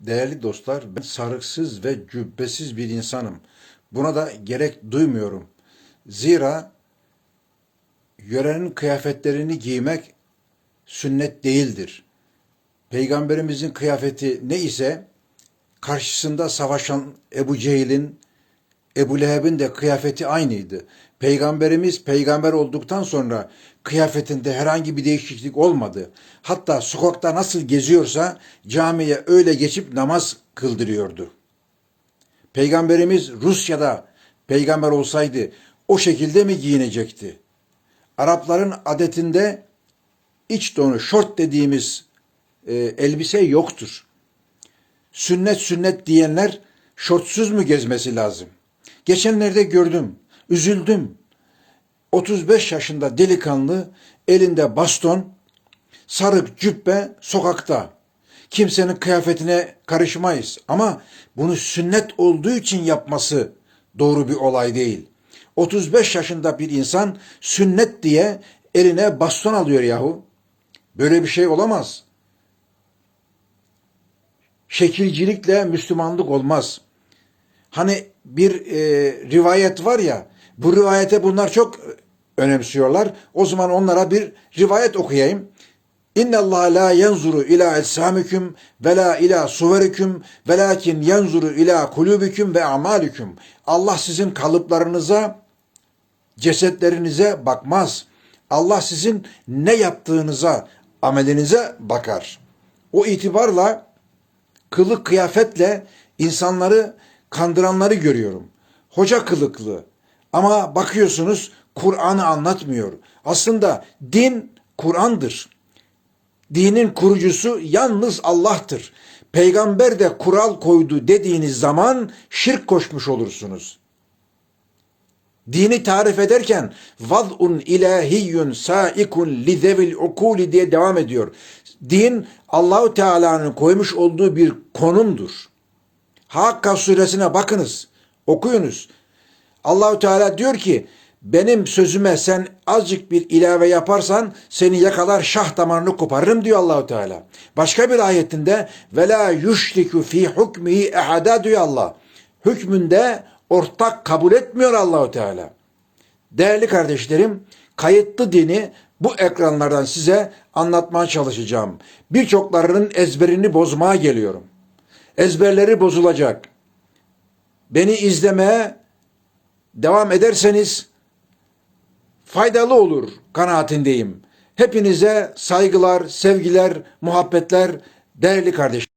Değerli dostlar, ben sarıksız ve cübbesiz bir insanım. Buna da gerek duymuyorum. Zira yörenin kıyafetlerini giymek sünnet değildir. Peygamberimizin kıyafeti ne ise karşısında savaşan Ebu Cehil'in, Ebu Leheb'in de kıyafeti aynıydı. Peygamberimiz peygamber olduktan sonra kıyafetinde herhangi bir değişiklik olmadı. Hatta sokakta nasıl geziyorsa camiye öyle geçip namaz kıldırıyordu. Peygamberimiz Rusya'da peygamber olsaydı o şekilde mi giyinecekti? Arapların adetinde iç donu, şort dediğimiz e, elbise yoktur. Sünnet sünnet diyenler şortsuz mu gezmesi lazım? Geçenlerde gördüm, üzüldüm. 35 yaşında delikanlı, elinde baston, sarık cübbe sokakta. Kimsenin kıyafetine karışmayız ama bunu sünnet olduğu için yapması doğru bir olay değil. 35 yaşında bir insan sünnet diye eline baston alıyor yahu. Böyle bir şey olamaz. Şekilcilikle Müslümanlık olmaz. Hani bir e, rivayet var ya, bu rivayete bunlar çok önemsiyorlar. O zaman onlara bir rivayet okuyayım. İnne Allah la yenzuru ila etsamikum ve la ila suverikum velakin yenzuru ila kulubikum ve amalikum. Allah sizin kalıplarınıza, cesetlerinize bakmaz. Allah sizin ne yaptığınıza, amelinize bakar. O itibarla kılık kıyafetle insanları kandıranları görüyorum. Hoca kılıklı ama bakıyorsunuz Kur'an'ı anlatmıyor. Aslında din Kur'an'dır. Dinin kurucusu yalnız Allah'tır. Peygamber de kural koydu dediğiniz zaman şirk koşmuş olursunuz. Dini tarif ederken vad'un ilahiyyun saikun li zevil ukuli diye devam ediyor. Din Allahu Teala'nın koymuş olduğu bir konumdur. Hakka suresine bakınız, okuyunuz. Allahu Teala diyor ki benim sözüme sen azıcık bir ilave yaparsan seni yakalar şah damarını koparırım diyor Allahu Teala. Başka bir ayetinde ve la fi hukmihi ehada diyor Allah. Hükmünde ortak kabul etmiyor Allahu Teala. Değerli kardeşlerim, kayıtlı dini bu ekranlardan size anlatmaya çalışacağım. Birçoklarının ezberini bozmaya geliyorum. Ezberleri bozulacak. Beni izlemeye devam ederseniz faydalı olur kanaatindeyim. Hepinize saygılar, sevgiler, muhabbetler değerli kardeşlerim.